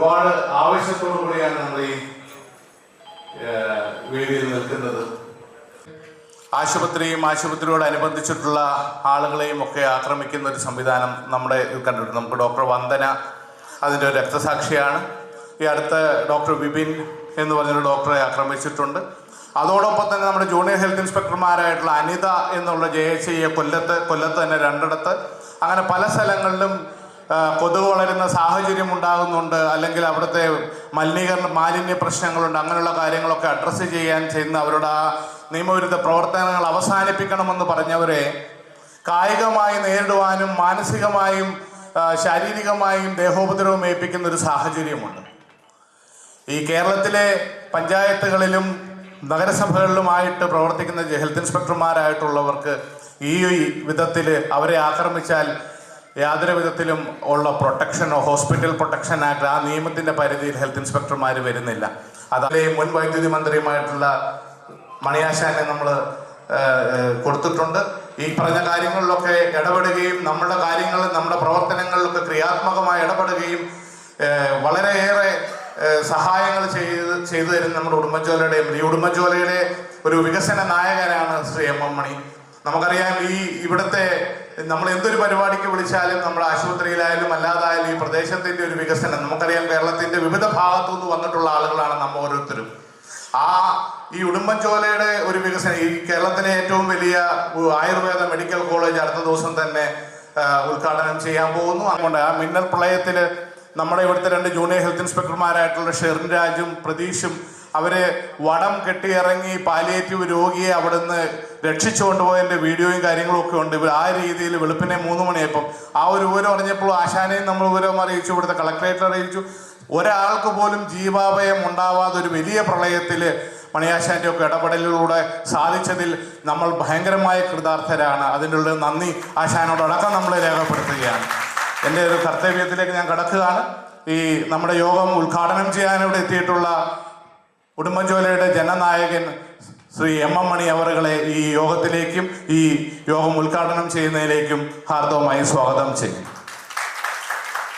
ഒരുപാട് ആവശ്യത്തോടു കൂടിയാണ് നമ്മൾ ഈ വേദിയിൽ നിൽക്കുന്നത്. ആശുപത്രിയും ആശുപത്രിയോടനുബന്ധിച്ചിട്ടുള്ള ആളുകളെയും ഒക്കെ ആക്രമിക്കുന്ന ഒരു സംവിധാനം നമ്മുടെ കണ്ടിട്ടുണ്ട്. നമുക്ക് ഡോക്ടർ വന്ദന അതിന്റെ ഒരു രക്തസാക്ഷിയാണ്. ഈ അടുത്ത ഡോക്ടർ വിപിൻ എന്ന് പറഞ്ഞൊരു ഡോക്ടറെ ആക്രമിച്ചിട്ടുണ്ട്. അതോടൊപ്പം തന്നെ നമ്മുടെ ജൂനിയർ ഹെൽത്ത് ഇൻസ്പെക്ടർമാരായിട്ടുള്ള അനിത എന്നുള്ള ജെ എച്ച് കൊല്ലത്ത് കൊല്ലത്ത് തന്നെ രണ്ടിടത്ത്. അങ്ങനെ പല സ്ഥലങ്ങളിലും കൊതുക് വളരുന്ന സാഹചര്യം ഉണ്ടാകുന്നുണ്ട്. അല്ലെങ്കിൽ അവിടുത്തെ മലിനീകരണ മാലിന്യ പ്രശ്നങ്ങളുണ്ട്. അങ്ങനെയുള്ള കാര്യങ്ങളൊക്കെ അഡ്രസ്സ് ചെയ്യാൻ ചെയ്യുന്ന അവരുടെ ആ നിയമവിരുദ്ധ പ്രവർത്തനങ്ങൾ അവസാനിപ്പിക്കണമെന്ന് പറഞ്ഞവരെ കായികമായി നേരിടുവാനും മാനസികമായും ശാരീരികമായും ദേഹോപദ്രവം ഏൽപ്പിക്കുന്ന ഒരു സാഹചര്യമുണ്ട്. ഈ കേരളത്തിലെ പഞ്ചായത്തുകളിലും നഗരസഭകളിലുമായിട്ട് പ്രവർത്തിക്കുന്ന ഹെൽത്ത് ഇൻസ്പെക്ടർമാരായിട്ടുള്ളവർക്ക് ഈ വിധത്തിൽ അവരെ ആക്രമിച്ചാൽ യാതൊരു വിധത്തിലും ഉള്ള പ്രൊട്ടക്ഷനോ ഹോസ്പിറ്റൽ പ്രൊട്ടക്ഷൻ ആക്ട് ആ നിയമത്തിന്റെ പരിധിയിൽ ഹെൽത്ത് ഇൻസ്പെക്ടർമാർ വരുന്നില്ല. അതേ മുൻ വൈദ്യുതി മന്ത്രിയുമായിട്ടുള്ള മണിയാശാനെ നമ്മൾ കൊടുത്തിട്ടുണ്ട്. ഈ പറഞ്ഞ കാര്യങ്ങളിലൊക്കെ ഇടപെടുകയും നമ്മുടെ കാര്യങ്ങൾ നമ്മുടെ പ്രവർത്തനങ്ങളിലൊക്കെ ക്രിയാത്മകമായി ഇടപെടുകയും വളരെയേറെ സഹായങ്ങൾ ചെയ്ത് ചെയ്തു തരുന്ന നമ്മുടെ ഉടുമ്പൻചോലയുടെയും ഈ ഉടുമ്പൻചോലയുടെ ഒരു വികസന നായകനാണ് ശ്രീ എം എം മണി. നമുക്കറിയാം ഈ ഇവിടുത്തെ നമ്മൾ എന്തൊരു പരിപാടിക്ക് വിളിച്ചാലും നമ്മൾ ആശുപത്രിയിലായാലും അല്ലാതായാലും ഈ പ്രദേശത്തിന്റെ ഒരു വികസനം നമുക്കറിയാം കേരളത്തിന്റെ വിവിധ ഭാഗത്തു നിന്ന് വന്നിട്ടുള്ള ആളുകളാണ് നമ്മ ഓരോരുത്തരും. ആ ഈ ഉടുമ്പൻചോലയുടെ ഒരു വികസനം ഈ കേരളത്തിലെ ഏറ്റവും വലിയ ആയുർവേദ മെഡിക്കൽ കോളേജ് അടുത്ത ദിവസം തന്നെ ഉദ്ഘാടനം ചെയ്യാൻ പോകുന്നു. അതുകൊണ്ട് ആ മിന്നൽ പ്രളയത്തിൽ നമ്മുടെ ഇവിടുത്തെ രണ്ട് ജൂനിയർ ഹെൽത്ത് ഇൻസ്പെക്ടർമാരായിട്ടുള്ള ഷെറിൻ രാജും പ്രതീഷും അവർ വടം കെട്ടിയിറങ്ങി പാലിയേറ്റീവ് രോഗിയെ അവിടുന്ന് രക്ഷിച്ചുകൊണ്ട് പോയതിന്റെ വീഡിയോയും കാര്യങ്ങളും ഒക്കെ ഉണ്ട്. ആ രീതിയിൽ വെളുപ്പിനെ മൂന്ന് മണിയായപ്പം ആ ഒരു വിവരം അറിഞ്ഞപ്പോൾ ആശാനെയും നമ്മൾ വിവരം അറിയിച്ചു ഇവിടുത്തെ കളക്ടറേറ്റ് അറിയിച്ചു. ഒരാൾക്ക് പോലും ജീവാഭയം ഉണ്ടാവാതെ ഒരു വലിയ പ്രളയത്തിൽ മണിയാശാന്റെ ഒക്കെ ഇടപെടലിലൂടെ സാധിച്ചതിൽ നമ്മൾ ഭയങ്കരമായ കൃതാർത്ഥരാണ്. അതിനുള്ള നന്ദി. ആശാനോടടക്കം നമ്മൾ രേഖപ്പെടുത്തുകയാണ്. എന്റെ ഒരു കർത്തവ്യത്തിലേക്ക് ഞാൻ കടക്കുകയാണ്. ഈ നമ്മുടെ യോഗം ഉദ്ഘാടനം ചെയ്യാൻ ഇവിടെ എത്തിയിട്ടുള്ള ഉടുമ്പൻചോലയുടെ ജനനായകൻ ശ്രീ എം എം മണി അവറുകളെ ഈ യോഗത്തിലേക്കും ഈ യോഗം ഉദ്ഘാടനം ചെയ്യുന്നതിലേക്കും ഹാർദവമായി സ്വാഗതം ചെയ്യും